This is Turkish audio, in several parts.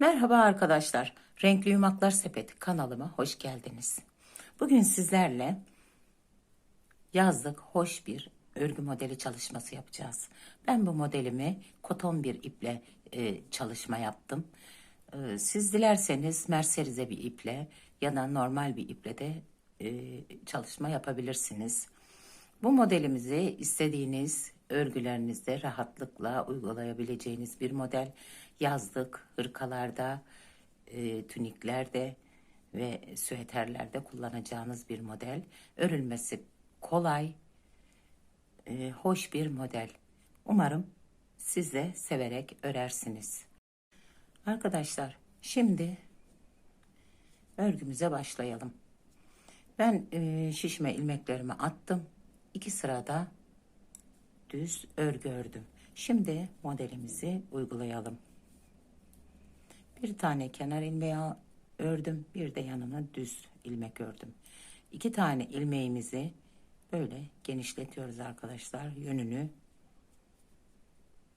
Merhaba arkadaşlar. Renkli Yumaklar Sepeti kanalıma hoş geldiniz. Bugün sizlerle yazlık hoş bir örgü modeli çalışması yapacağız. Ben bu modelimi koton bir iple e, çalışma yaptım. E, siz dilerseniz merserize bir iple ya da normal bir iple de e, çalışma yapabilirsiniz. Bu modelimizi istediğiniz örgülerinizde rahatlıkla uygulayabileceğiniz bir model. Yazlık, hırkalarda, e, tuniklerde ve süeterlerde kullanacağınız bir model. Örülmesi kolay, e, hoş bir model. Umarım siz de severek örersiniz. Arkadaşlar şimdi örgümüze başlayalım. Ben e, şişme ilmeklerimi attım. İki sırada düz örgü ördüm. Şimdi modelimizi uygulayalım. Bir tane kenar ilmeği ördüm. Bir de yanına düz ilmek ördüm. İki tane ilmeğimizi böyle genişletiyoruz arkadaşlar. Yönünü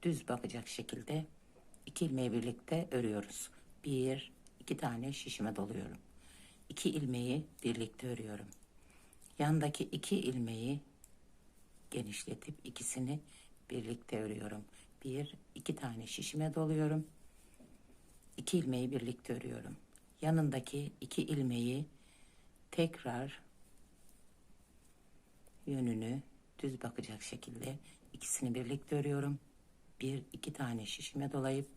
düz bakacak şekilde iki ilmeği birlikte örüyoruz. Bir, iki tane şişime doluyorum. İki ilmeği birlikte örüyorum. Yandaki iki ilmeği genişletip ikisini birlikte örüyorum. Bir, iki tane şişime doluyorum. İki ilmeği birlikte örüyorum. Yanındaki iki ilmeği tekrar yönünü düz bakacak şekilde ikisini birlikte örüyorum. Bir, iki tane şişime dolayıp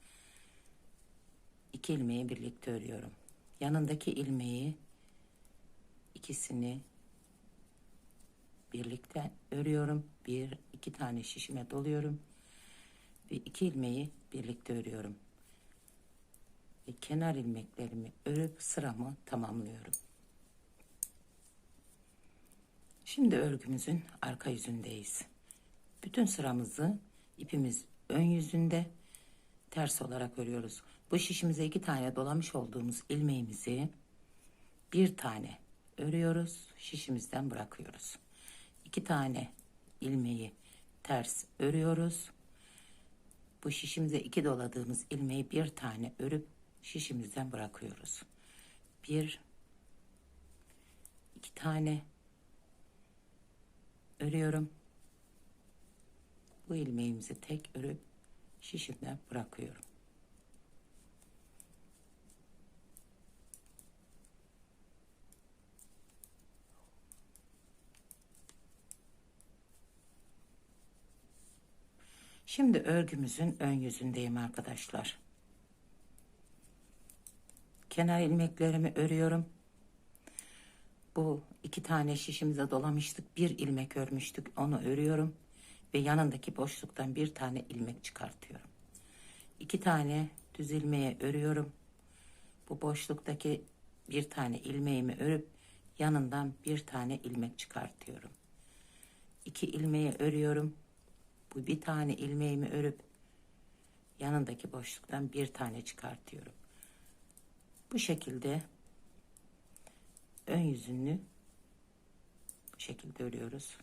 iki ilmeği birlikte örüyorum. Yanındaki ilmeği ikisini birlikte örüyorum. Bir, iki tane şişime doluyorum. Ve iki ilmeği birlikte örüyorum. Ve kenar ilmeklerimi örüp sıramı tamamlıyorum. Şimdi örgümüzün arka yüzündeyiz. Bütün sıramızı ipimiz ön yüzünde ters olarak örüyoruz. Bu şişimize iki tane dolamış olduğumuz ilmeğimizi bir tane örüyoruz. Şişimizden bırakıyoruz. İki tane ilmeği ters örüyoruz. Bu şişimize iki doladığımız ilmeği bir tane örüp şişimizden bırakıyoruz. Bir, iki tane örüyorum. Bu ilmeğimizi tek örüp şişimden bırakıyorum. Şimdi örgümüzün ön yüzündeyim arkadaşlar. Kenar ilmeklerimi örüyorum. Bu iki tane şişimize dolamıştık. Bir ilmek örmüştük. Onu örüyorum. Ve yanındaki boşluktan bir tane ilmek çıkartıyorum. İki tane düz ilmeğe örüyorum. Bu boşluktaki bir tane ilmeğimi örüp yanından bir tane ilmek çıkartıyorum. İki ilmeği örüyorum. Bu bir tane ilmeğimi örüp yanındaki boşluktan bir tane çıkartıyorum. Bu şekilde ön yüzünü bu şekilde örüyoruz.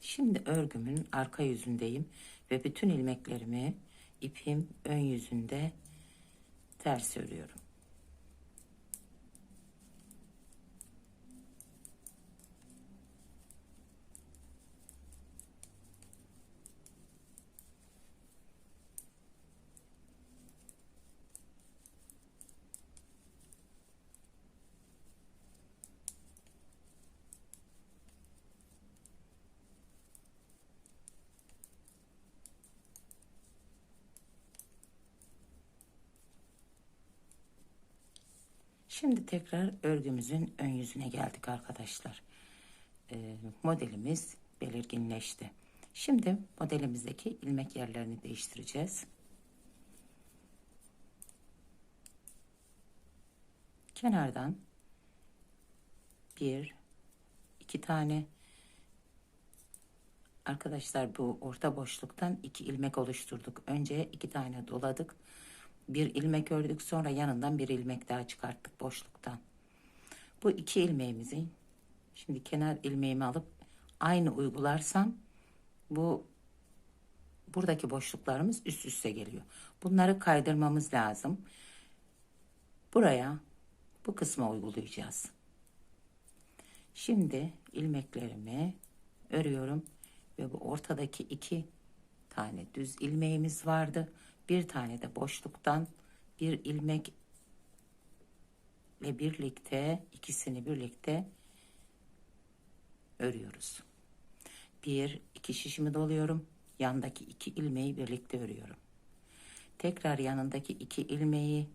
Şimdi örgümün arka yüzündeyim ve bütün ilmeklerimi ipim ön yüzünde ters örüyorum. Şimdi tekrar örgümüzün ön yüzüne geldik arkadaşlar. Ee, modelimiz belirginleşti. Şimdi modelimizdeki ilmek yerlerini değiştireceğiz. Kenardan bir, iki tane arkadaşlar bu orta boşluktan iki ilmek oluşturduk. Önce iki tane doladık bir ilmek ördük sonra yanından bir ilmek daha çıkarttık boşluktan. Bu iki ilmeğimizi Şimdi kenar ilmeğimi alıp aynı uygularsam bu buradaki boşluklarımız üst üste geliyor. Bunları kaydırmamız lazım. Buraya bu kısma uygulayacağız. Şimdi ilmeklerimi örüyorum ve bu ortadaki iki tane düz ilmeğimiz vardı. Bir tane de boşluktan bir ilmek ile birlikte ikisini birlikte örüyoruz. Bir iki şişimi doluyorum. Yandaki iki ilmeği birlikte örüyorum. Tekrar yanındaki iki ilmeği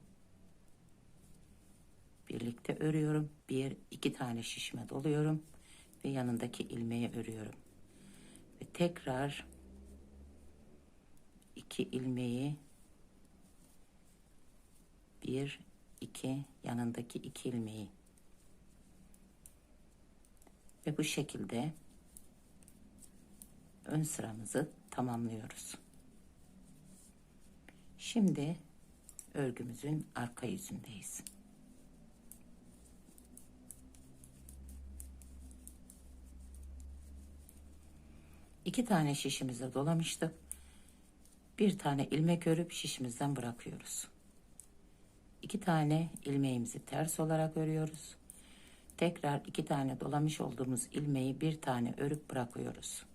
birlikte örüyorum. Bir iki tane şişime doluyorum ve yanındaki ilmeği örüyorum. Ve tekrar iki ilmeği bir iki yanındaki iki ilmeği ve bu şekilde ön sıramızı tamamlıyoruz. Şimdi örgümüzün arka yüzündeyiz. İki tane şişimize dolamıştık. Bir tane ilmek örüp şişimizden bırakıyoruz. İki tane ilmeğimizi ters olarak örüyoruz. Tekrar iki tane dolamış olduğumuz ilmeği bir tane örüp bırakıyoruz.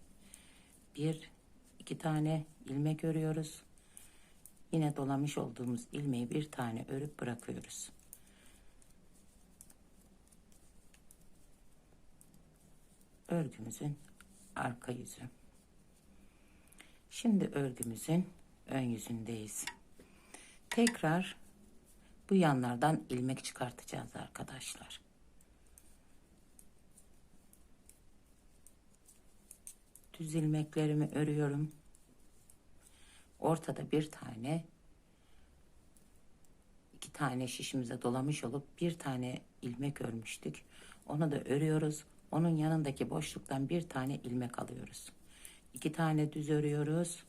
Bir, iki tane ilmek örüyoruz. Yine dolamış olduğumuz ilmeği bir tane örüp bırakıyoruz. Örgümüzün arka yüzü. Şimdi örgümüzün ön yüzündeyiz. Tekrar bu yanlardan ilmek çıkartacağız arkadaşlar. Düz ilmeklerimi örüyorum. Ortada bir tane iki tane şişimize dolamış olup bir tane ilmek örmüştük. Onu da örüyoruz. Onun yanındaki boşluktan bir tane ilmek alıyoruz. İki tane düz örüyoruz.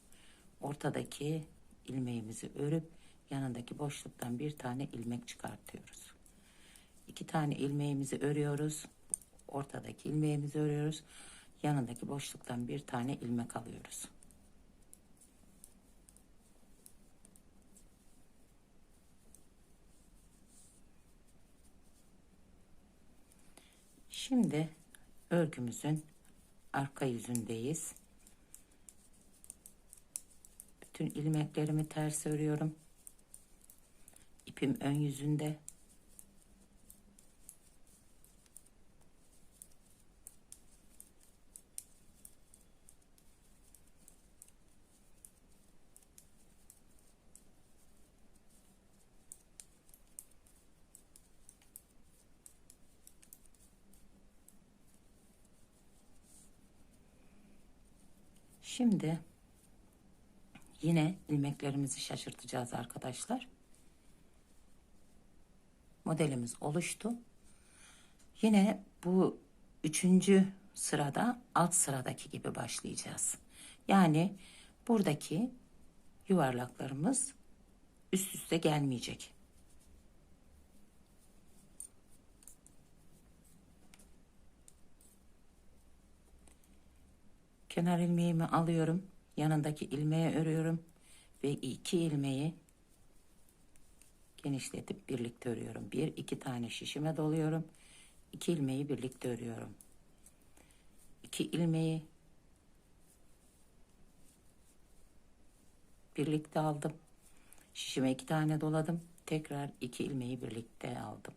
Ortadaki ilmeğimizi örüp yanındaki boşluktan bir tane ilmek çıkartıyoruz. İki tane ilmeğimizi örüyoruz. Ortadaki ilmeğimizi örüyoruz. Yanındaki boşluktan bir tane ilmek alıyoruz. Şimdi örgümüzün arka yüzündeyiz. Bütün ilmeklerimi ters örüyorum. İpim ön yüzünde. Şimdi yine ilmeklerimizi şaşırtacağız arkadaşlar. Modelimiz oluştu. Yine bu üçüncü sırada alt sıradaki gibi başlayacağız. Yani buradaki yuvarlaklarımız üst üste gelmeyecek. Kenar ilmeğimi alıyorum. Yanındaki ilmeğe örüyorum. Ve iki ilmeği genişletip birlikte örüyorum. Bir iki tane şişime doluyorum. İki ilmeği birlikte örüyorum. İki ilmeği birlikte aldım. Şişime iki tane doladım. Tekrar iki ilmeği birlikte aldım.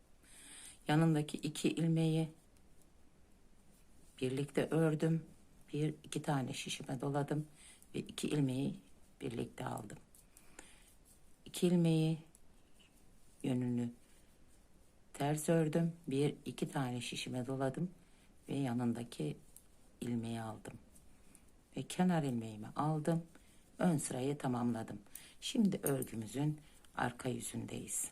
Yanındaki iki ilmeği birlikte ördüm bir iki tane şişime doladım ve iki ilmeği birlikte aldım. İki ilmeği yönünü ters ördüm. Bir iki tane şişime doladım ve yanındaki ilmeği aldım. Ve kenar ilmeğimi aldım. Ön sırayı tamamladım. Şimdi örgümüzün arka yüzündeyiz.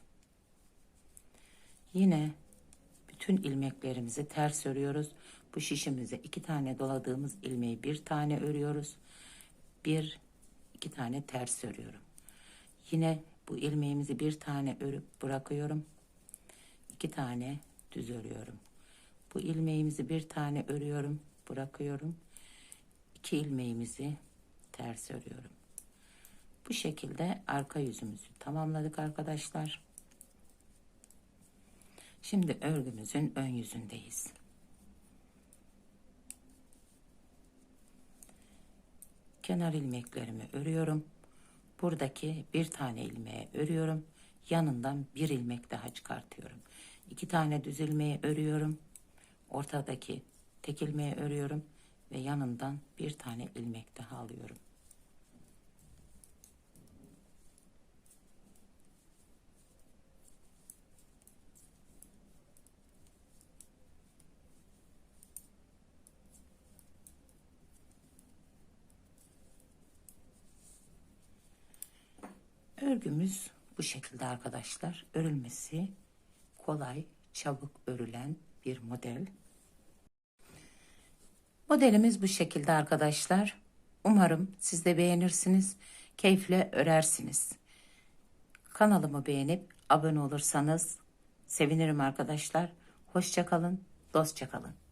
Yine bütün ilmeklerimizi ters örüyoruz. Bu şişimize iki tane doladığımız ilmeği bir tane örüyoruz. Bir, iki tane ters örüyorum. Yine bu ilmeğimizi bir tane örüp bırakıyorum. İki tane düz örüyorum. Bu ilmeğimizi bir tane örüyorum, bırakıyorum. İki ilmeğimizi ters örüyorum. Bu şekilde arka yüzümüzü tamamladık arkadaşlar. Şimdi örgümüzün ön yüzündeyiz. Kenar ilmeklerimi örüyorum. Buradaki bir tane ilmeğe örüyorum. Yanından bir ilmek daha çıkartıyorum. İki tane düz ilmeği örüyorum. Ortadaki tek ilmeği örüyorum ve yanından bir tane ilmek daha alıyorum. Örgümüz bu şekilde arkadaşlar. Örülmesi kolay, çabuk örülen bir model. Modelimiz bu şekilde arkadaşlar. Umarım siz de beğenirsiniz. Keyifle örersiniz. Kanalımı beğenip abone olursanız sevinirim arkadaşlar. Hoşça kalın, dostça kalın.